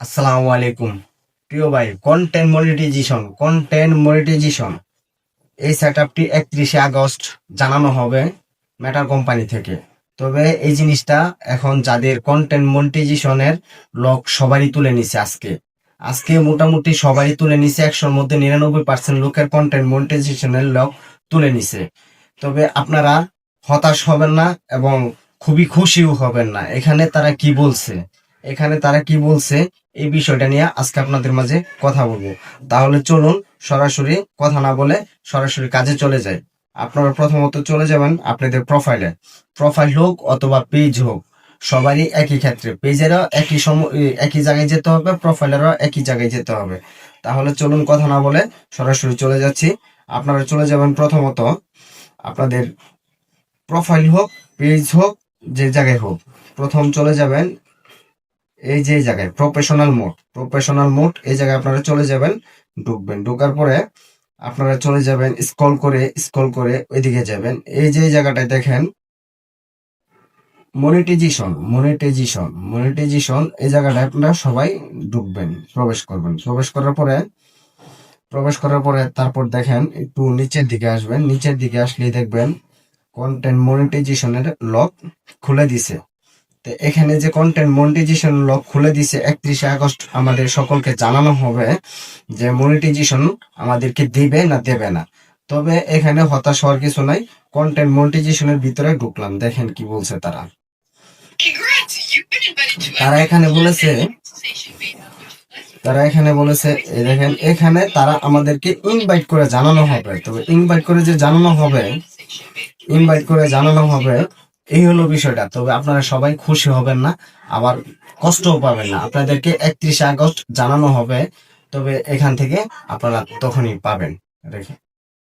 আসসালামু আলাইকুম। প্রিয় ভাই কন্টেন্ট মনিটাইজেশন কন্টেন্ট মনিটাইজেশন এই সেট আপটি একত্রিশে আগস্ট জানানো হবে মেটার কোম্পানি থেকে। তবে এই জিনিসটা এখন যাদের কন্টেন্ট মনিটাইজেশনের লক সবারই তুলে নিছে আজকে। আজকে মোটামুটি সবারই তুলে নিছে, একশোর মধ্যে নিরানব্বই পার্সেন্ট লোকের কন্টেন্ট মনিটাইজেশনের লক তুলে নিছে। তবে আপনারা হতাশ হবেন না এবং খুবই খুশিও হবেন না। এখানে তারা কি বলছে? এখানে তারা কি বলছে, এই বিষয়টা নিয়ে আজকে আপনাদের মাঝে কথা বলব। তাহলে চলুন সরাসরি কথা না বলে সরাসরি কাজে চলে যাই। আপনারা প্রথমত চলে যাবেন আপনাদের প্রোফাইলে প্রোফাইল হোক অথবা পেজ হোক, সবারই একই ক্ষেত্রে। পেজেরও একই সময় একই জায়গায় যেতে হবে প্রোফাইলেরও একই জায়গায় যেতে হবে। তাহলে চলুন কথা না বলে সরাসরি চলে যাচ্ছি। আপনারা চলে যাবেন প্রথমত আপনাদের প্রোফাইল হোক পেজ হোক, যে জায়গায় হোক। প্রথম চলে যাবেন এই যে জায়গায় প্রফেশনাল মোড প্রফেশনাল মোড এই জায়গায় আপনারা চলে যাবেন, ঢুকবেন। ঢোকার পরে আপনারা চলে যাবেন স্ক্রল করে স্ক্রল করে ওইদিকে যাবেন। এই যে জায়গাটায় দেখেন মনিটাইজেশন মনিটাইজেশন মনিটাইজেশন এই জায়গাটায় আপনারা সবাই ঢুকবেন, প্রবেশ করবেন। প্রবেশ করার পরে, প্রবেশ করার পরে তারপর দেখেন, একটু নিচের দিকে আসবেন। নিচের দিকে আসলেই দেখবেন কন্টেন্ট মনিটাইজেশনের লক খুলে দিছে। তো এখানে যে কন্টেন্ট মনিটাইজেশন লক খুলে দিছে একত্রিশে আগস্ট আমাদের সকলকে জানানো হবে যে মনিটাইজেশন আমাদেরকে দিবে না দেবে না। তবে এখানে হতাশ হওয়ার কিছু নাই কন্টেন্ট মনিটাইজেশনের ভিতরে ঢুকলাম দেখেন কি বলছে তারা। তারা এখানে বলেছে তারা এখানে বলেছে দেখেন এখানে তারা আমাদেরকে ইনভাইট করে জানানো হবে। তবে ইনভাইট করে যে জানানো হবে ইনভাইট করে জানানো হবে এই হলো বিষয়টা। তবে আপনারা সবাই খুশি হবেন না, আবার কষ্টও পাবেন না। আপনাদেরকে একত্রিশে আগস্ট জানানো হবে, তবে এখান থেকে আপনারা তখনই পাবেন। রেখে